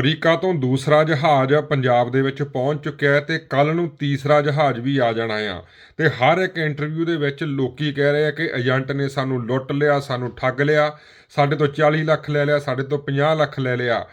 America ਤੋਂ ਦੂਸਰਾ ਜਹਾਜ਼ ਪੰਜਾਬ ਦੇ ਵਿੱਚ ਪਹੁੰਚ ਚੁੱਕਿਆ ਹੈ ਤੇ ਕੱਲ ਨੂੰ ਤੀਸਰਾ ਜਹਾਜ਼ ਵੀ ਆ ਜਾਣਾ ਆ। ਤੇ ਹਰ ਇੱਕ ਇੰਟਰਵਿਊ ਦੇ ਵਿੱਚ ਲੋਕੀ ਕਹਿ ਰਹੇ ਆ ਕਿ ਏਜੰਟ ਨੇ ਸਾਨੂੰ ਲੁੱਟ ਲਿਆ, ਸਾਨੂੰ ਠੱਗ ਲਿਆ, ਸਾਡੇ ਤੋਂ 40 ਲੱਖ ਲੈ ਲਿਆ, ਸਾਡੇ ਤੋਂ 50 ਲੱਖ ਲੈ ਲਿਆ।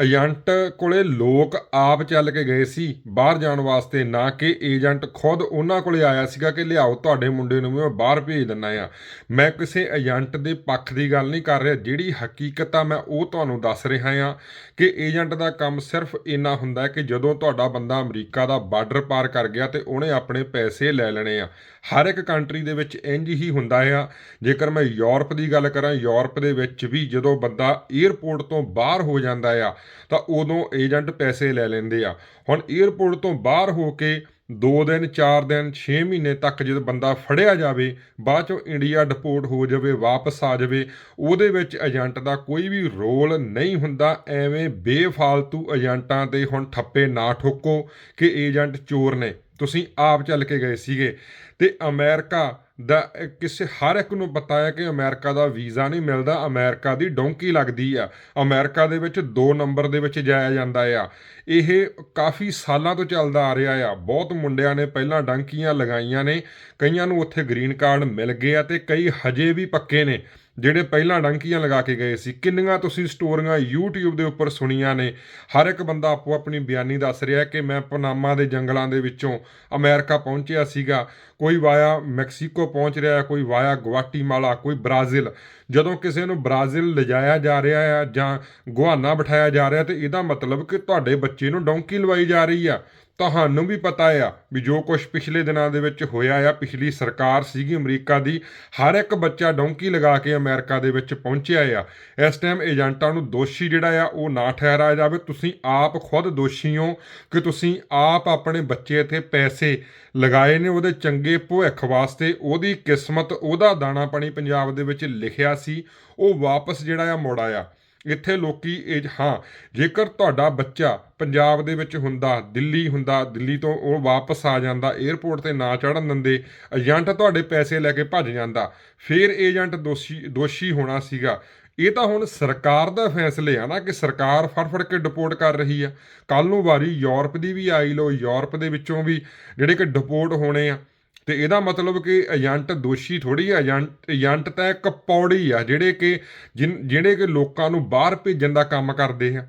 ਏਜੰਟ ਕੋਲੇ ਲੋਕ ਆਪ ਚੱਲ ਕੇ ਗਏ ਸੀ। ਬਾਹਰ ਜਾਣ ਵਾਸਤੇ ਨਾ ਕਿ ਏਜੰਟ ਖੁਦ ਉਹਨਾਂ ਕੋਲੇ ਆਇਆ ਸੀਗਾ ਕਿ ਲਿਆਓ, ਤੁਹਾਡੇ ਮੁੰਡੇ ਨੂੰ ਵੀ ਮੈਂ ਬਾਹਰ ਭੇਜ ਦਿੰਨਾ ਆ। ਮੈਂ ਕਿਸੇ ਏਜੰਟ ਦੇ ਪੱਖ ਦੀ ਗੱਲ ਨਹੀਂ ਕਰ ਰਿਹਾ। ਜਿਹੜੀ ਹਕੀਕਤ ਆ, ਮੈਂ ਉਹ ਤੁਹਾਨੂੰ ਦੱਸ ਰਿਹਾ ਆ ਕਿ ਏਜੰਟ ਦਾ ਕੰਮ ਸਿਰਫ ਇੰਨਾ ਹੁੰਦਾ ਕਿ ਜਦੋਂ ਤੁਹਾਡਾ ਬੰਦਾ ਅਮਰੀਕਾ ਦਾ ਬਾਰਡਰ ਪਾਰ ਕਰ ਗਿਆ ਤੇ ਉਹਨੇ ਆਪਣੇ ਪੈਸੇ ਲੈ ਲੈਣੇ ਆ। ਹਰ ਇੱਕ ਕੰਟਰੀ ਦੇ ਵਿੱਚ ਇੰਜ ਹੀ ਹੁੰਦਾ ਆ। ਜੇਕਰ ਮੈਂ ਯੂਰਪ ਦੀ ਗੱਲ ਕਰਾਂ, ਯੂਰਪ ਦੇ ਵਿੱਚ ਵੀ ਜਦੋਂ ਬੰਦਾ 에ਅਰਪੋਰਟ ਤੋਂ ਬਾਹਰ ਹੋ ਜਾਂਦਾ ਆ ਤਾਂ ਉਦੋਂ ਏਜੰਟ ਪੈਸੇ ਲੈ ਲੈਂਦੇ ਆ। ਹੁਣ 에ਅਰਪੋਰਟ ਤੋਂ ਬਾਹਰ ਹੋ ਕੇ 2 ਦਿਨ 4 ਦਿਨ 6 ਮਹੀਨੇ ਤੱਕ ਜਦੋਂ ਬੰਦਾ ਫੜਿਆ ਜਾਵੇ, ਬਾਅਦ ਚੋਂ ਇੰਡੀਆ ਡਿਪੋਰਟ ਹੋ ਜਾਵੇ, ਵਾਪਸ ਆ ਜਾਵੇ, ਉਹਦੇ ਵਿੱਚ ਏਜੰਟ ਦਾ ਕੋਈ ਵੀ ਰੋਲ ਨਹੀਂ ਹੁੰਦਾ। ਐਵੇਂ ਬੇਫਾਲਤੂ ਏਜੰਟਾਂ ਤੇ ਹੁਣ ਠੱਪੇ ਨਾ ਠੋਕੋ ਕਿ ਏਜੰਟ ਚੋਰ ਨੇ। ਤੁਸੀਂ ਆਪ ਚੱਲ ਕੇ ਗਏ ਸੀਗੇ ਤੇ ਅਮਰੀਕਾ ਦਾ ਕਿਸੇ ਹਰ ਇੱਕ ਨੂੰ ਪਤਾ ਹੈ ਕਿ ਅਮਰੀਕਾ ਦਾ ਵੀਜ਼ਾ ਨਹੀਂ ਮਿਲਦਾ, ਅਮਰੀਕਾ ਦੀ ਡੋਂਕੀ ਲੱਗਦੀ ਆ। ਅਮਰੀਕਾ ਦੇ ਵਿੱਚ 2 ਨੰਬਰ ਦੇ ਵਿੱਚ ਜਾਇਆ ਜਾਂਦਾ ਆ। ਇਹ ਕਾਫੀ ਸਾਲਾਂ ਤੋਂ ਚੱਲਦਾ ਆ ਰਿਹਾ ਆ। ਬਹੁਤ ਮੁੰਡਿਆਂ ਨੇ ਪਹਿਲਾਂ ਡਾਂਕੀਆਂ ਲਗਾਈਆਂ ਨੇ, ਕਈਆਂ ਨੂੰ ਉੱਥੇ ਗ੍ਰੀਨ ਕਾਰਡ ਮਿਲ ਗਏ ਆ ਤੇ ਕਈ ਹਜੇ ਵੀ ਪੱਕੇ ਨੇ। ਜਿਹੜੇ ਪਹਿਲਾਂ ਡੰਕੀਆਂ ਲਗਾ ਕੇ ਗਏ ਸੀ, ਕਿੰਨੀਆਂ ਤੁਸੀਂ ਸਟੋਰੀਆਂ YouTube ਦੇ ਉੱਪਰ ਸੁਣੀਆਂ ਨੇ? ਹਰ ਇੱਕ ਬੰਦਾ ਆਪੋ ਆਪਣੀ ਬਿਆਨੀ ਦੱਸ ਰਿਹਾ ਕਿ ਮੈਂ ਪਨਾਮਾ ਦੇ ਜੰਗਲਾਂ ਦੇ ਵਿੱਚੋਂ ਅਮਰੀਕਾ ਪਹੁੰਚਿਆ ਸੀਗਾ। ਕੋਈ ਵਾਇਆ ਮੈਕਸੀਕੋ ਪਹੁੰਚ ਰਿਹਾ, ਕੋਈ ਵਾਇਆ ਗੁਆਟੀਮਾਲਾ ਕੋਈ ਬ੍ਰਾਜ਼ੀਲ। ਜਦੋਂ ਕਿਸੇ ਨੂੰ ਬ੍ਰਾਜ਼ੀਲ ਲਿਜਾਇਆ ਜਾ ਰਿਹਾ ਆ ਜਾਂ ਗੁਹਾਨਾ ਬਿਠਾਇਆ ਜਾ ਰਿਹਾ, ਤੇ ਇਹਦਾ ਮਤਲਬ ਕਿ ਤੁਹਾਡੇ ਬੱਚੇ ਨੂੰ ਡੌਂਕੀ ਲਵਾਈ ਜਾ ਰਹੀ ਆ। ਤੁਹਾਨੂੰ ਵੀ ਪਤਾ ਆ ਵੀ ਜੋ ਕੁਝ ਪਿਛਲੇ ਦਿਨਾਂ ਦੇ ਵਿੱਚ ਹੋਇਆ ਆ, ਪਿਛਲੀ ਸਰਕਾਰ ਸੀਗੀ ਅਮਰੀਕਾ ਦੀ, ਹਰ ਇੱਕ ਬੱਚਾ ਡੌਂਕੀ ਲਗਾ ਕੇ ਅਮਰੀਕਾ ਦੇ ਵਿੱਚ ਪਹੁੰਚਿਆ ਆ। ਇਸ ਟਾਈਮ ਏਜੰਟਾਂ ਨੂੰ ਦੋਸ਼ੀ ਜਿਹੜਾ ਆ, ਉਹ ਨਾ ਠਹਿਰਾਇਆ ਜਾਵੇ। ਤੁਸੀਂ ਆਪ ਖੁਦ ਦੋਸ਼ੀ ਹੋ ਕਿ ਤੁਸੀਂ ਆਪ ਆਪਣੇ ਬੱਚੇ 'ਤੇ ਪੈਸੇ ਲਗਾਏ ਨੇ ਉਹਦੇ ਚੰਗੇ ਭਵਿੱਖ ਵਾਸਤੇ। ਉਹਦੀ ਕਿਸਮਤ, ਉਹਦਾ ਦਾਣਾ ਪਾਣੀ ਪੰਜਾਬ ਦੇ ਵਿੱਚ ਲਿਖਿਆ ਸੀ, ਉਹ ਵਾਪਸ ਜਿਹੜਾ ਆ ਮੋੜ ਆ ਇੱਥੇ ਲੋਕੀ ਇਹ ਹਾਂ, ਜੇਕਰ ਤੁਹਾਡਾ ਬੱਚਾ ਪੰਜਾਬ ਦੇ ਵਿੱਚ ਹੁੰਦਾ, ਦਿੱਲੀ ਹੁੰਦਾ, ਦਿੱਲੀ ਤੋਂ ਉਹ ਵਾਪਸ ਆ ਜਾਂਦਾ 에ਅਰਪੋਰਟ ਤੇ ਨਾ ਚੜਨ ਦਿੰਦੇ, ਏਜੰਟ ਤੁਹਾਡੇ ਪੈਸੇ ਲੈ ਕੇ ਭੱਜ ਜਾਂਦਾ, ਫਿਰ ਏਜੰਟ ਦੋਸ਼ੀ ਦੋਸ਼ੀ ਹੋਣਾ ਸੀਗਾ। ਇਹ ਤਾਂ ਹੁਣ ਸਰਕਾਰ ਦਾ ਫੈਸਲੇ ਆ ਨਾ ਕਿ ਸਰਕਾਰ ਫੜ ਫੜ ਕੇ ਡਿਪੋਰਟ ਕਰ ਰਹੀ ਆ। ਕੱਲ ਨੂੰ ਵਾਰੀ ਯੂਰਪ ਦੀ ਵੀ ਆਈ ਲੋ ਯੂਰਪ ਦੇ ਵਿੱਚੋਂ ਵੀ ਜਿਹੜੇ ਕਿ ਡਿਪੋਰਟ ਹੋਣੇ ਆ। ਤੇ ਇਹਦਾ ਮਤਲਬ ਕਿ ਏਜੰਟ ਦੋਸ਼ੀ ਥੋੜੀ ਆ, ਏਜੰਟ ਏਜੰਟ ਤਾਂ ਇੱਕ ਪੌੜੀ ਆ, ਜਿਹੜੇ ਕਿ ਜਿਨ- ਜਿਹੜੇ ਕਿ ਲੋਕਾਂ ਨੂੰ ਬਾਹਰ ਭੇਜਣ ਦਾ ਕੰਮ ਕਰਦੇ ਆ।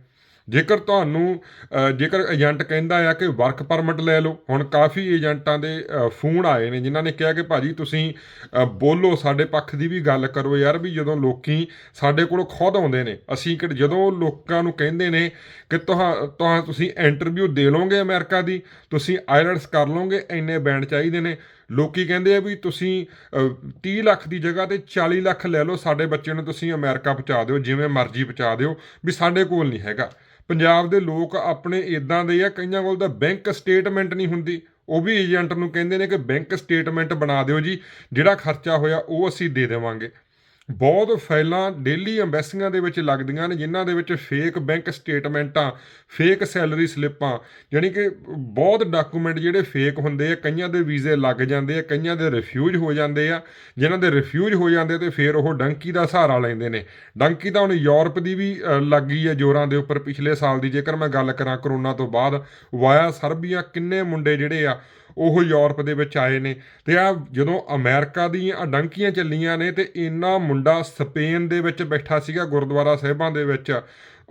ਜੇਕਰ ਤੁਹਾਨੂੰ ਜੇਕਰ ਏਜੰਟ ਕਹਿੰਦਾ ਆ ਕਿ ਵਰਕ ਪਰਮਿਟ ਲੈ ਲਓ, ਹੁਣ ਕਾਫੀ ਏਜੰਟਾਂ ਦੇ ਫੋਨ ਆਏ ਨੇ, ਜਿਨ੍ਹਾਂ ਨੇ ਕਿਹਾ ਕਿ ਭਾਜੀ ਤੁਸੀਂ ਬੋਲੋ, ਸਾਡੇ ਪੱਖ ਦੀ ਵੀ ਗੱਲ ਕਰੋ ਯਾਰ ਵੀ ਜਦੋਂ ਲੋਕੀ ਸਾਡੇ ਕੋਲ ਖੁਦ ਆਉਂਦੇ ਨੇ, ਅਸੀਂ ਕਿ ਜਦੋਂ ਲੋਕਾਂ ਨੂੰ ਕਹਿੰਦੇ ਨੇ ਕਿ ਤੁਹਾ, ਤੁਹਾਂ, ਤੁਸੀਂ ਇੰਟਰਵਿਊ ਦੇ ਲਓਗੇ ਅਮਰੀਕਾ ਦੀ, ਤੁਸੀਂ ਆਇਲਟਸ ਕਰ ਲਓਗੇ, ਇੰਨੇ ਬੈਂਡ ਚਾਹੀਦੇ ਨੇ ਲੋਕੀ ਕਹਿੰਦੇ ਆ ਵੀ ਤੁਸੀਂ ਅ, 30 ਲੱਖ ਦੀ ਜਗ੍ਹਾ ਤੇ 40 ਲੱਖ ਲੈ ਲਓ ਸਾਡੇ ਬੱਚੇ ਨੂੰ ਤੁਸੀਂ ਅਮਰੀਕਾ ਪਹੁੰਚਾ ਦਿਓ ਜਿਵੇਂ ਮਰਜ਼ੀ ਪਹੁੰਚਾ ਦਿਓ ਵੀ ਸਾਡੇ ਕੋਲ ਨਹੀਂ ਹੈਗਾ। ਪੰਜਾਬ ਦੇ ਲੋਕ ਆਪਣੇ ਇਦਾਂ ਦੇ ਆ ਕਈਆਂ ਕੋਲ ਤਾਂ ਬੈਂਕ ਸਟੇਟਮੈਂਟ ਨਹੀਂ ਹੁੰਦੀ। ਉਹ ਵੀ ਏਜੰਟ ਨੂੰ ਕਹਿੰਦੇ ਨੇ ਕਿ ਬੈਂਕ ਸਟੇਟਮੈਂਟ ਬਣਾ ਦਿਓ ਜੀ ਜਿਹੜਾ ਖਰਚਾ ਹੋਇਆ ਉਹ ਅਸੀਂ ਦੇ ਦੇਵਾਂਗੇ। ਬਹੁਤ ਫਾਈਲਾਂ ਡੇਲੀ ਐਮਬੈਸੀਆਂ ਦੇ ਵਿੱਚ ਲੱਗਦੀਆਂ ਨੇ ਜਿਨ੍ਹਾਂ ਦੇ ਵਿੱਚ ਫੇਕ ਬੈਂਕ ਸਟੇਟਮੈਂਟਾਂ ਫੇਕ ਸੈਲਰੀ ਸਲਿੱਪਾਂ ਯਾਨੀ ਕਿ ਬਹੁਤ ਡਾਕੂਮੈਂਟ ਜਿਹੜੇ ਫੇਕ ਹੁੰਦੇ ਆ ਕਈਆਂ ਦੇ ਵੀਜ਼ੇ ਲੱਗ ਜਾਂਦੇ ਆ ਕਈਆਂ ਦੇ ਰਿਫਿਊਜ਼ ਹੋ ਜਾਂਦੇ ਆ। ਜਿਨ੍ਹਾਂ ਦੇ ਰਿਫਿਊਜ਼ ਹੋ ਜਾਂਦੇ ਤੇ ਫਿਰ ਉਹ ਡੰਕੀ ਦਾ ਸਹਾਰਾ ਲੈਂਦੇ ਨੇ। ਡੰਕੀ ਤਾਂ ਹੁਣ ਯੂਰਪ ਦੀ ਵੀ ਅ, ਲੱਗ ਗਈ ਹੈ ਜੋਰਾਂ ਦੇ ਉੱਪਰ ਪਿਛਲੇ ਸਾਲ ਦੀ। ਜੇਕਰ ਮੈਂ ਗੱਲ ਕਰਾਂ ਕਰੋਨਾ ਤੋਂ ਬਾਅਦ ਵਾਇਆ ਸਰਬੀਆ ਕਿੰਨੇ ਮੁੰਡੇ ਜਿਹੜੇ ਆ ਉਹ ਯੂਰਪ ਦੇ ਵਿੱਚ ਆਏ ਨੇ ਤੇ ਆ ਜਦੋਂ ਅਮਰੀਕਾ ਦੀਆਂ ਡੰਕੀਆਂ ਚੱਲੀਆਂ ਨੇ ਤੇ ਇੰਨਾ ਮੁੰਡਾ ਸਪੇਨ ਦੇ ਵਿੱਚ ਬੈਠਾ ਸੀਗਾ ਗੁਰਦੁਆਰਾ ਸਾਹਿਬਾਂ ਦੇ ਵਿੱਚ,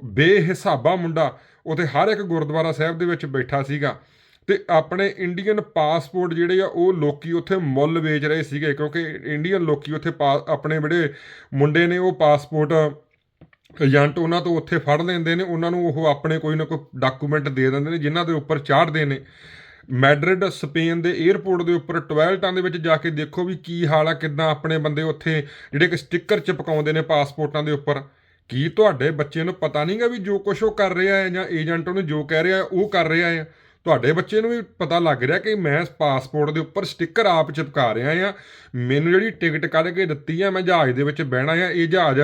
ਬੇਹਿਸਾਬਾ ਮੁੰਡਾ, ਉਥੇ ਹਰ ਇੱਕ ਗੁਰਦੁਆਰਾ ਸਾਹਿਬ ਦੇ ਵਿੱਚ ਬੈਠਾ ਸੀਗਾ ਤੇ ਆਪਣੇ ਇੰਡੀਅਨ ਪਾਸਪੋਰਟ ਜਿਹੜੇ ਆ ਉਹ ਲੋਕੀ ਉੱਥੇ ਮੁੱਲ ਵੇਚ ਰਹੇ ਸੀਗੇ ਕਿਉਂਕਿ ਇੰਡੀਅਨ ਲੋਕੀ ਉੱਥੇ ਪਾ- ਆਪਣੇ ਜਿਹੜੇ ਮੁੰਡੇ ਨੇ ਉਹ ਪਾਸਪੋਰਟ ਏਜੰਟ ਉਹਨਾਂ ਤੋਂ ਉੱਥੇ ਫੜ ਲੈਂਦੇ ਨੇ, ਉਹਨਾਂ ਨੂੰ ਉਹ ਆਪਣੇ ਕੋਈ ਨਾ ਕੋਈ ਡਾਕੂਮੈਂਟ ਦੇ ਦਿੰਦੇ ਨੇ, ਜਿਨ੍ਹਾਂ ਦੇ ਉੱਪਰ ਚਾੜਦੇ ਨੇ। ਮੈਡਰਿਡ, ਸਪੇਨ ਦੇ 에ਅਰਪੋਰਟ ਦੇ ਉੱਪਰ ਟਾਇਲਟਾਂ ਦੇ ਵਿੱਚ ਜਾ ਕੇ ਦੇਖੋ ਵੀ ਕੀ ਹਾਲ ਆ, ਕਿਦਾਂ ਆਪਣੇ ਬੰਦੇ ਉੱਥੇ ਜਿਹੜੇ ਕਿ ਸਟicker ਚਿਪਕਾਉਂਦੇ ਨੇ ਪਾਸਪੋਰਟਾਂ ਦੇ ਉੱਪਰ। ਕੀ ਤੁਹਾਡੇ ਬੱਚੇ ਨੂੰ ਪਤਾ ਨਹੀਂਗਾ ਵੀ ਜੋ ਕੁਝ ਉਹ ਕਰ ਰਿਹਾ ਹੈ ਜਾਂ ਏਜੰਟ ਉਹਨੂੰ ਜੋ ਕਹਿ ਰਿਹਾ ਉਹ ਕਰ ਰਿਹਾ ਹੈ? ਤੁਹਾਡੇ ਬੱਚੇ ਨੂੰ ਵੀ ਪਤਾ ਲੱਗ ਰਿਹਾ ਕਿ ਮੈਂ ਪਾਸਪੋਰਟ ਦੇ ਉੱਪਰ ਸਟicker ਆਪ ਚਿਪਕਾ ਰਿਹਾ ਆ ਮੈਨੂੰ ਜਿਹੜੀ ਟਿਕਟ ਕੱਢ ਕੇ ਦਿੱਤੀ ਆ, ਮੈਂ ਜਹਾਜ਼ ਦੇ ਵਿੱਚ ਬਹਿਣਾ ਆ, ਇਹ ਜਹਾਜ਼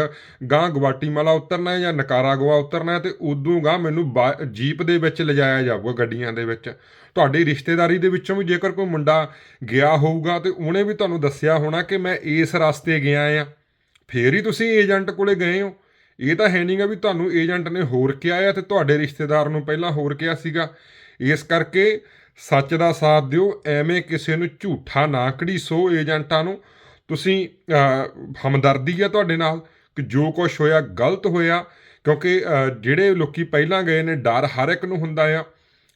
ਗਾਂ ਗਵਾਟੀਮਾਲਾ ਉਤਰਨਾ ਹੈ ਜਾਂ ਨਕਾਰਾਗੁਆ ਉਤਰਨਾ ਹੈ ਤੇ ਉਦੋਂ ਗਾਂ ਮੈਨੂੰ ਬਾ- ਜੀਪ ਦੇ ਵਿੱਚ ਲਿਜਾਇਆ ਜਾਊਗਾ ਗੱਡੀਆਂ ਦੇ ਵਿੱਚ। ਤੁਹਾਡੀ ਰਿਸ਼ਤੇਦਾਰੀ ਦੇ ਵਿੱਚੋਂ ਵੀ ਜੇਕਰ ਕੋਈ ਮੁੰਡਾ ਗਿਆ ਹੋਊਗਾ ਤੇ ਉਹਨੇ ਵੀ ਤੁਹਾਨੂੰ ਦੱਸਿਆ ਹੋਣਾ ਕਿ ਮੈਂ ਇਸ ਰਸਤੇ ਗਿਆ ਆ। ਫੇਰ ਹੀ ਤੁਸੀਂ ਏਜੰਟ ਕੋਲੇ ਗਏ ਹੋ। ਇਹ ਤਾਂ ਹੈ ਨਹੀਂਗਾ ਵੀ ਤੁਹਾਨੂੰ ਏਜੰਟ ਨੇ ਹੋਰ ਕਿਹਾ ਆ ਤੇ ਤੁਹਾਡੇ ਰਿਸ਼ਤੇਦਾਰ ਨੂੰ ਪਹਿਲਾਂ ਹੋਰ ਕਿਹਾ ਸੀਗਾ। ਇਸ ਕਰਕੇ ਸੱਚ ਦਾ ਸਾਥ ਦਿਓ, ਐਵੇਂ ਕਿਸੇ ਨੂੰ ਝੂਠਾ ਨਾ ਘੜੀਸੋ ਏਜੰਟਾਂ ਨੂੰ। ਤੁਸੀਂ ਹਮਦਰਦੀ ਆ ਤੁਹਾਡੇ ਨਾਲ ਕਿ ਜੋ ਕੁਝ ਹੋਇਆ ਗਲਤ ਹੋਇਆ, ਕਿਉਂਕਿ ਜਿਹੜੇ ਲੋਕੀ ਪਹਿਲਾਂ ਗਏ ਨੇ, ਡਰ ਹਰ ਇੱਕ ਨੂੰ ਹੁੰਦਾ ਆ।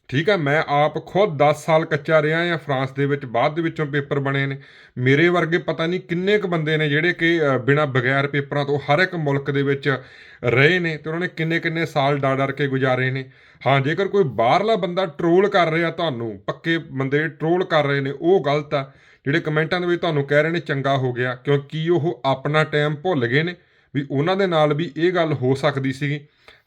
ਠੀਕ ਹੈ ਮੈਂ ਆਪ ਖੁਦ 10 ਸਾਲ ਕੱਚਾ ਰਿਹਾ ਆ ਫਰਾਂਸ ਦੇ ਵਿੱਚ ਬਾਅਦ ਦੇ ਵਿੱਚੋਂ ਪੇਪਰ ਬਣੇ ਨੇ। ਮੇਰੇ ਵਰਗੇ ਪਤਾ ਨਹੀਂ ਕਿੰਨੇ ਕੁ ਬੰਦੇ ਨੇ ਜਿਹੜੇ ਕਿ ਅ, ਬਿਨਾਂ ਬਗੈਰ ਪੇਪਰਾਂ ਤੋਂ ਹਰ ਇੱਕ ਮੁਲਕ ਦੇ ਵਿੱਚ ਰਹੇ ਨੇ ਤੇ ਉਹਨਾਂ ਨੇ ਕਿੰਨੇ ਕਿੰਨੇ ਸਾਲ ਡਰ ਡਰ ਕੇ ਗੁਜ਼ਾਰੇ ਨੇ। ਹਾਂ ਜੇਕਰ ਕੋਈ ਬਾਹਰਲਾ ਬੰਦਾ ਟਰੋਲ ਕਰ ਰਿਹਾ ਤੁਹਾਨੂੰ ਪੱਕੇ ਬੰਦੇ ਟਰੋਲ ਕਰ ਰਹੇ ਨੇ ਉਹ ਗਲਤ ਆ। ਜਿਹੜੇ ਕਮੈਂਟਾਂ ਦੇ ਵਿੱਚ ਤੁਹਾਨੂੰ ਕਹਿ ਰਹੇ ਨੇ ਚੰਗਾ ਹੋ ਗਿਆ ਕਿਉਂਕਿ ਉਹ ਆਪਣਾ ਟਾਈਮ ਭੁੱਲ ਗਏ ਨੇ ਵੀ ਉਹਨਾਂ ਦੇ ਨਾਲ ਵੀ ਇਹ ਗੱਲ ਹੋ ਸਕਦੀ ਸੀਗੀ।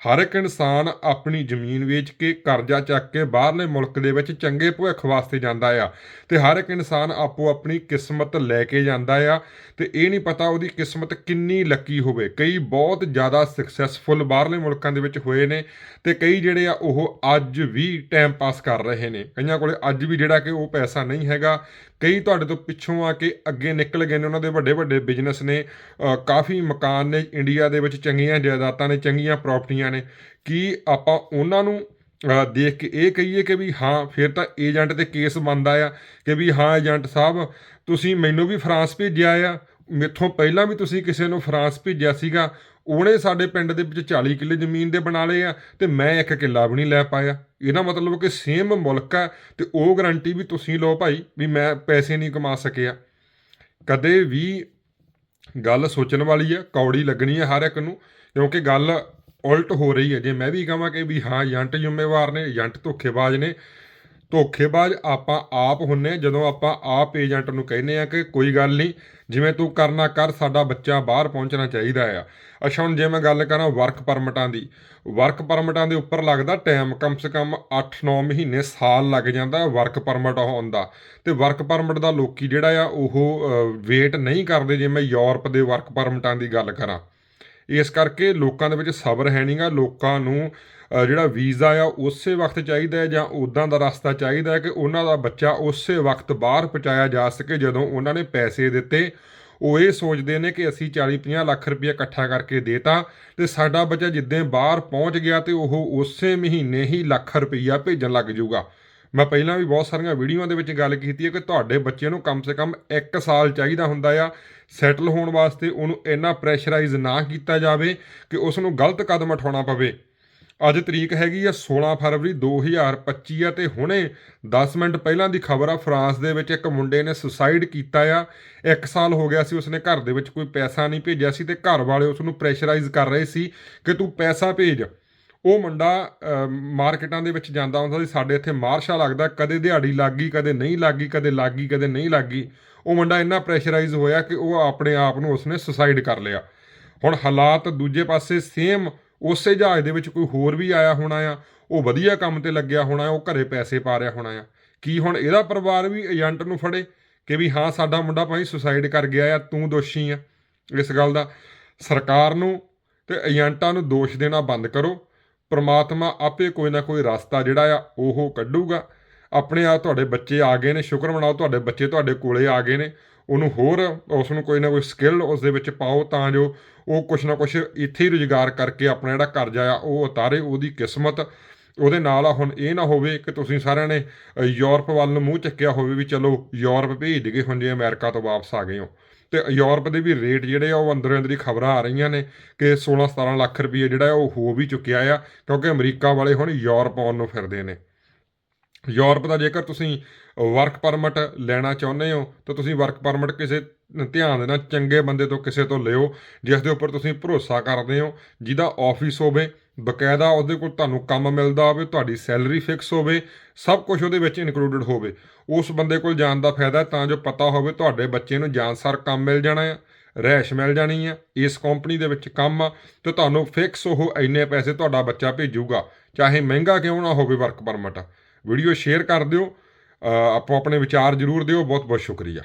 ਹਰ ਇੱਕ ਇਨਸਾਨ ਆਪਣੀ ਜ਼ਮੀਨ ਵੇਚ ਕੇ, ਕਰਜ਼ਾ ਚੱਕ ਕੇ ਬਾਹਰਲੇ ਮੁਲਕ ਦੇ ਵਿੱਚ ਚੰਗੇ ਭਵਿੱਖ ਵਾਸਤੇ ਜਾਂਦਾ ਆ ਤੇ ਹਰ ਇੱਕ ਇਨਸਾਨ ਆਪੋ ਆਪਣੀ ਕਿਸਮਤ ਲੈ ਕੇ ਜਾਂਦਾ ਆ ਤੇ ਇਹ ਨਹੀਂ ਪਤਾ ਉਹਦੀ ਕਿਸਮਤ ਕਿੰਨੀ ਲੱਕੀ ਹੋਵੇ। ਕਈ ਬਹੁਤ ਜ਼ਿਆਦਾ ਸਕਸੈਸਫੁਲ ਬਾਹਰਲੇ ਮੁਲਕਾਂ ਦੇ ਵਿੱਚ ਹੋਏ ਨੇ ਤੇ ਕਈ ਜਿਹੜੇ ਆ ਉਹ ਅੱਜ ਵੀ ਟਾਈਮ ਪਾਸ ਕਰ ਰਹੇ ਨੇ। ਕਈਆਂ ਕੋਲੇ ਅੱਜ ਵੀ ਜਿਹੜਾ ਕਿ ਉਹ ਪੈਸਾ ਨਹੀਂ ਹੈਗਾ। ਕਈ ਤੁਹਾਡੇ ਤੋਂ ਪਿੱਛੋਂ ਆ ਕੇ ਅੱਗੇ ਨਿਕਲ ਗਏ ਨੇ, ਉਹਨਾਂ ਦੇ ਵੱਡੇ ਵੱਡੇ ਬਿਜ਼ਨਸ ਨੇ ਕਾਫੀ ਮਕਾਨ ਨੇ ਇੰਡੀਆ ਦੇ ਵਿੱਚ ਚੰਗੀਆਂ ਜਾਇਦਾਦਾਂ ਨੇ, ਚੰਗੀਆਂ ਪ੍ਰਾਪਰਟੀਆਂ ਨੇ, ਕੀ ਆਪਾਂ ਉਹਨਾਂ ਨੂੰ ਦੇਖ ਕੇ ਇਹ ਕਹੀਏ ਕਿ ਵੀ ਹਾਂ, ਫਿਰ ਤਾਂ ਏਜੰਟ ਤੇ ਕੇਸ ਬਣਦਾ ਆ ਕਿ ਵੀ ਹਾਂ, ਏਜੰਟ ਸਾਹਿਬ, ਤੁਸੀਂ ਮੈਨੂੰ ਵੀ ਫਰਾਂਸ ਭੇਜਿਆ ਆ, ਮੇਥੋਂ ਪਹਿਲਾਂ ਵੀ ਤੁਸੀਂ ਕਿਸੇ ਨੂੰ ਫਰਾਂਸ ਭੇਜਿਆ ਸੀਗਾ, ਉਹਨੇ ਸਾਡੇ ਪਿੰਡ ਦੇ ਵਿੱਚ 40 ਕਿੱਲੇ ਜ਼ਮੀਨ ਦੇ ਬਣਾ ਲਏ ਆ ਤੇ ਮੈਂ ਇੱਕ ਕਿੱਲਾ ਵੀ ਨਹੀਂ ਲੈ ਪਾਇਆ। ਇਹਦਾ ਮਤਲਬ ਕਿ ਸੇਮ ਮੁਲਕ ਆ ਤੇ ਉਹ ਗਰੰਟੀ ਵੀ ਤੁਸੀਂ ਲਓ ਭਾਈ, ਵੀ ਮੈਂ ਪੈਸੇ ਨਹੀਂ ਕਮਾ ਸਕਿਆ। ਕਦੇ ਵੀ ਗੱਲ ਸੋਚਣ ਵਾਲੀ ਆ, ਕੌੜੀ ਲੱਗਣੀ ਆ ਹਰ ਇੱਕ ਨੂੰ, ਕਿਉਂਕਿ ਗੱਲ ਉਲਟ ਹੋ ਰਹੀ ਹੈ। ਜੇ ਮੈਂ ਵੀ ਕਹਾਂ ਕਿ ਵੀ ਹਾਂ ਏਜੰਟ ਜ਼ਿੰਮੇਵਾਰ ਨੇ ਏਜੰਟ ਧੋਖੇਬਾਜ਼ ਨੇ। ਧੋਖੇਬਾਜ਼ ਆਪਾਂ ਆਪ ਹੁੰਨੇ ਜਦੋਂ ਆਪਾਂ ਆਪ ਏਜੰਟ ਨੂੰ ਕਹਿੰਦੇ ਆ ਕਿ ਕੋਈ ਗੱਲ ਨਹੀਂ, ਜਿਵੇਂ ਤੂੰ ਕਰਨਾ ਕਰ, ਸਾਡਾ ਬੱਚਾ ਬਾਹਰ ਪਹੁੰਚਣਾ ਚਾਹੀਦਾ ਆ। ਅੱਛਾ, ਹੁਣ ਜੇ ਮੈਂ ਗੱਲ ਕਰਾਂ ਵਰਕ ਪਰਮਿਟਾਂ ਦੀ, ਵਰਕ ਪਰਮਿਟਾਂ ਦੇ ਉੱਪਰ ਲੱਗਦਾ ਟਾਈਮ ਕਮ ਸੇ ਕਮ 8-9 ਮਹੀਨੇ ਸਾਲ ਲੱਗ ਜਾਂਦਾ ਵਰਕ ਪਰਮਿਟ ਹੋਣ ਦਾ। ਤੇ ਵਰਕ ਪਰਮਿਟ ਦਾ ਲੋਕੀ ਜਿਹੜਾ ਆ, ਉਹ ਵੇਟ ਨਹੀਂ ਕਰਦੇ। ਜੇ ਮੈਂ ਯੂਰਪ ਦੇ ਵਰਕ ਪਰਮਿਟਾਂ ਦੀ ਗੱਲ ਕਰਾਂ ਇਸ ਕਰਕੇ ਲੋਕਾਂ ਦੇ ਵਿੱਚ ਸਬਰ ਹੈ ਨਹੀਂਗਾ ਲੋਕਾਂ ਨੂੰ ਜਿਹੜਾ ਵੀਜ਼ਾ ਆ, ਉਸੇ ਵਕਤ ਚਾਹੀਦਾ ਹੈ ਜਾਂ ਉਦਾਂ ਦਾ ਰਸਤਾ ਚਾਹੀਦਾ ਹੈ ਕਿ ਉਹਨਾਂ ਦਾ ਬੱਚਾ ਉਸੇ ਵਕਤ ਬਾਹਰ ਪਹੁੰਚਾਇਆ ਜਾ ਸਕੇ ਜਦੋਂ ਉਹਨਾਂ ਨੇ ਪੈਸੇ ਦਿੱਤੇ। ਉਹ ਇਹ ਸੋਚਦੇ ਨੇ ਕਿ ਅਸੀਂ 40-50 ਲੱਖ ਰੁਪਏ ਇਕੱਠਾ ਕਰਕੇ ਦੇਤਾ ਤੇ ਸਾਡਾ ਬੱਚਾ ਜਿੱਦਾਂ ਬਾਹਰ ਪਹੁੰਚ ਗਿਆ ਤੇ ਉਹ ਉਸੇ ਮਹੀਨੇ ਹੀ ਲੱਖ ਰੁਪਈਆ ਭੇਜਣ ਲੱਗ ਜਾਊਗਾ। ਮੈਂ ਪਹਿਲਾਂ ਵੀ ਬਹੁਤ ਸਾਰੀਆਂ ਵੀਡੀਓਆਂ ਦੇ ਵਿੱਚ ਗੱਲ ਕੀਤੀ ਹੈ ਕਿ ਤੁਹਾਡੇ ਬੱਚੇ ਨੂੰ ਕਮ ਸੇ ਕਮ 1 ਸਾਲ ਚਾਹੀਦਾ ਹੁੰਦਾ ਆ ਸੈਟਲ ਹੋਣ ਵਾਸਤੇ ਉਹਨੂੰ ਇੰਨਾ ਪ੍ਰੈਸ਼ਰਾਈਜ਼ ਨਾ ਕੀਤਾ ਜਾਵੇ ਕਿ ਉਸ ਨੂੰ ਗਲਤ ਕਦਮ ਉਠਾਉਣਾ ਪਵੇ। ਅੱਜ ਤਰੀਕ ਹੈਗੀ ਆ 16 ਫਰਵਰੀ 2025 ਆ ਤੇ ਹੁਣੇ 10 ਮਿੰਟ ਪਹਿਲਾਂ ਦੀ ਖਬਰ ਆ, ਫਰਾਂਸ ਦੇ ਵਿੱਚ ਇੱਕ ਮੁੰਡੇ ਨੇ ਸੁਸਾਈਡ ਕੀਤਾ ਆ। ਇੱਕ ਸਾਲ ਹੋ ਗਿਆ ਸੀ ਉਸਨੇ ਘਰ ਦੇ ਵਿੱਚ ਕੋਈ ਪੈਸਾ ਨਹੀਂ ਭੇਜਿਆ ਸੀ ਤੇ ਘਰ ਵਾਲੇ ਉਸ ਨੂੰ ਪ੍ਰੈਸ਼ਰਾਈਜ਼ ਕਰ ਰਹੇ ਸੀ ਕਿ ਤੂੰ ਪੈਸਾ ਭੇਜ। ਉਹ ਮੁੰਡਾ ਮਾਰਕੀਟਾਂ ਦੇ ਵਿੱਚ ਜਾਂਦਾ ਹੁੰਦਾ ਸੀ। ਸਾਡੇ ਇੱਥੇ ਮਾਰਸ਼ਾ ਲੱਗਦਾ, ਕਦੇ ਦਿਹਾੜੀ ਲੱਗ ਗਈ ਕਦੇ ਨਹੀਂ ਲੱਗ, ਕਦੇ ਲੱਗ, ਕਦੇ ਨਹੀਂ ਲੱਗ। ਗਈ ਉਹ ਮੁੰਡਾ ਇੰਨਾ ਪ੍ਰੈਸ਼ਰਾਈਜ਼ ਹੋਇਆ ਕਿ ਉਹ ਆਪਣੇ ਆਪ ਨੂੰ ਉਸਨੇ ਸੁਸਾਈਡ ਕਰ ਲਿਆ। ਹੁਣ ਹਾਲਾਤ ਦੂਜੇ ਪਾਸੇ ਸੇਮ ਉਸੇ ਜਹਾਜ਼ ਦੇ ਵਿੱਚ ਕੋਈ ਹੋਰ ਵੀ ਆਇਆ ਹੋਣਾ ਆ, ਉਹ ਵਧੀਆ ਕੰਮ ਤੇ ਲੱਗਿਆ ਹੋਣਾ ਆ ਉਹ ਘਰੇ ਪੈਸੇ ਪਾ ਰਿਹਾ ਹੋਣਾ ਆ। ਕੀ ਹੁਣ ਇਹਦਾ ਪਰਿਵਾਰ ਵੀ ਏਜੰਟ ਨੂੰ ਫੜੇ ਕਿ ਵੀ ਹਾਂ, ਸਾਡਾ ਮੁੰਡਾ ਭਾਈ ਸੁਸਾਈਡ ਕਰ ਗਿਆ ਆ, ਤੂੰ ਦੋਸ਼ੀ ਆ ਇਸ ਗੱਲ ਦਾ। ਸਰਕਾਰ ਨੂੰ ਤੇ ਏਜੰਟਾਂ ਨੂੰ ਦੋਸ਼ ਦੇਣਾ ਬੰਦ ਕਰੋ। ਪ੍ਰਮਾਤਮਾ ਆਪੇ ਕੋਈ ਨਾ ਕੋਈ ਰਸਤਾ ਜਿਹੜਾ ਆ, ਉਹ ਕੱਢੂਗਾ। ਆਪਣੇ ਆ ਤੁਹਾਡੇ ਬੱਚੇ ਆ ਗਏ ਨੇ, ਸ਼ੁਕਰ ਮਨਾਓ ਤੁਹਾਡੇ ਬੱਚੇ ਤੁਹਾਡੇ ਕੋਲੇ ਆ ਗਏ ਨੇ। ਉਹਨੂੰ ਹੋਰ ਉਸ ਨੂੰ ਕੋਈ ਨਾ ਕੋਈ ਸਕਿੱਲ ਉਸ ਦੇ ਵਿੱਚ ਪਾਓ ਤਾਂ ਜੋ ਉਹ ਕੁਛ ਨਾ ਕੁਛ ਇੱਥੇ ਹੀ ਰੁਜ਼ਗਾਰ ਕਰਕੇ ਆਪਣਾ ਜਿਹੜਾ ਕਰਜ਼ਾ ਆ, ਉਹ ਉਤਾਰੇ ਉਹਦੀ ਕਿਸਮਤ। ਉਹਦੇ ਨਾਲ ਆ, ਹੁਣ ਇਹ ਨਾ ਹੋਵੇ ਕਿ ਤੁਸੀਂ ਸਾਰਿਆਂ ਨੇ ਯੂਰਪ ਵੱਲ ਨੂੰ ਮੂੰਹ ਚੱਕਿਆ ਹੋਵੇ ਵੀ ਚਲੋ ਯੂਰਪ ਭੇਜ ਗਏ ਹੁਣ ਜੇ ਅਮਰੀਕਾ ਤੋਂ ਵਾਪਸ ਆ ਗਏ ਹੋ। ਤੇ ਯੂਰਪ ਦੇ ਵੀ ਰੇਟ ਜਿਹੜੇ ਆ ਉਹ ਅੰਦਰੋਂ ਅੰਦਰੀ ਖਬਰਾਂ ਆ ਰਹੀਆਂ ਨੇ ਕਿ 16-17 ਲੱਖ ਰੁਪਏ ਜਿਹੜਾ ਉਹ ਹੋ ਵੀ ਚੁੱਕਿਆ ਆ, ਕਿਉਂਕਿ ਅਮਰੀਕਾ ਵਾਲੇ ਹੁਣ ਯੂਰਪ ਆਉਣ ਨੂੰ ਫਿਰਦੇ ਨੇ। ਯੂਰਪ ਦਾ ਜੇਕਰ ਤੁਸੀਂ ਵਰਕ ਪਰਮਿਟ ਲੈਣਾ ਚਾਹੁੰਦੇ ਹੋ, ਤਾਂ ਤੁਸੀਂ ਵਰਕ ਪਰਮਿਟ ਕਿਸੇ ਧਿਆਨ ਦੇ ਨਾਲ ਚੰਗੇ ਬੰਦੇ ਤੋਂ ਕਿਸੇ ਤੋਂ ਲਿਓ, ਜਿਸ ਦੇ ਉੱਪਰ ਤੁਸੀਂ ਭਰੋਸਾ ਕਰਦੇ ਹੋ, ਜਿਹਦਾ ਆਫਿਸ ਹੋਵੇ ਬਕਾਇਦਾ ਉਹਦੇ ਕੋਲ ਤੁਹਾਨੂੰ ਕੰਮ ਮਿਲਦਾ ਹੋਵੇ, ਤੁਹਾਡੀ ਸੈਲਰੀ ਫਿਕਸ ਹੋਵੇ, ਸਭ ਕੁਝ ਉਹਦੇ ਵਿੱਚ ਇਨਕਲੂਡਡ ਹੋਵੇ। ਉਸ ਬੰਦੇ ਕੋਲ ਜਾਣ ਦਾ ਫਾਇਦਾ ਤਾਂ ਜੋ ਪਤਾ ਹੋਵੇ ਤੁਹਾਡੇ ਬੱਚੇ ਨੂੰ ਜਾਨਸਰ ਕੰਮ ਮਿਲ ਜਾਣਾ ਹੈ ਰਹਿਸ਼ ਮਿਲ ਜਾਣੀ ਹੈ, ਇਸ ਕੰਪਨੀ ਦੇ ਵਿੱਚ ਕੰਮ ਆ, ਤੇ ਤੁਹਾਨੂੰ ਫਿਕਸ ਉਹ ਇੰਨੇ ਪੈਸੇ ਤੁਹਾਡਾ ਬੱਚਾ ਭੇਜੂਗਾ, ਚਾਹੇ ਮਹਿੰਗਾ ਕਿਉਂ ਨਾ ਹੋਵੇ ਵਰਕ ਪਰਮਿਟ ਵੀਡੀਓ ਸ਼ੇਅਰ ਕਰ ਦਿਓ ਆਪੋ ਆਪਣੇ ਵਿਚਾਰ ਜ਼ਰੂਰ ਦਿਓ ਬਹੁਤ ਬਹੁਤ ਸ਼ੁਕਰੀਆ।